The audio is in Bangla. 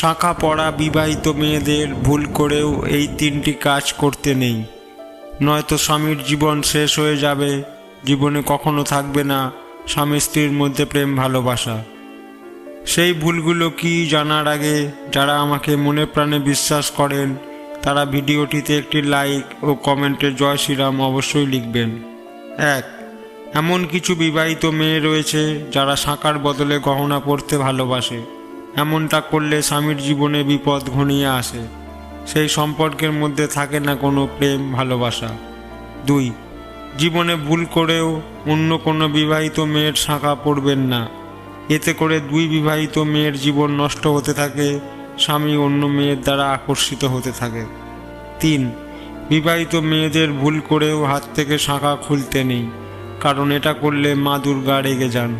শাখা পড়া বিবাহিত মেয়েদের ভুল করেও এই তিনটি কাজ করতে নেই। নয়তো স্বামীর জীবন শেষ হয়ে যাবে, জীবনে কখনো থাকবে না স্বামী স্ত্রীর মধ্যে প্রেম ভালোবাসা। সেই ভুলগুলো কি জানার আগে যারা আমাকে মনে প্রাণে বিশ্বাস করেন, তারা ভিডিওটিতে একটি লাইক ও কমেন্টে জয় শ্রীরাম অবশ্যই লিখবেন। এক, এমন কিছু বিবাহিত মেয়ে রয়েছে যারা শাঁকার বদলে গহনা পরতে ভালোবাসে। এমনটা করলে স্বামীর জীবনে বিপদ ঘনিয়ে আসে। সেই সম্পর্কের মধ্যে থাকে না কোনো প্রেম, ভালোবাসা। দুই, জীবনে ভুল করেও অন্য কোনো বিবাহিত মেয়ের শাঁখা পড়বেন না। এতে করে দুই বিবাহিত মেয়ের জীবন নষ্ট হতে থাকে, স্বামী অন্য মেয়ের দ্বারা আকর্ষিত হতে থাকে। তিন, বিবাহিত মেয়েদের ভুল করেও হাত থেকে শাঁখা খুলতে নেই, কারণ এটা করলে মা দুর্গা রেগে যান।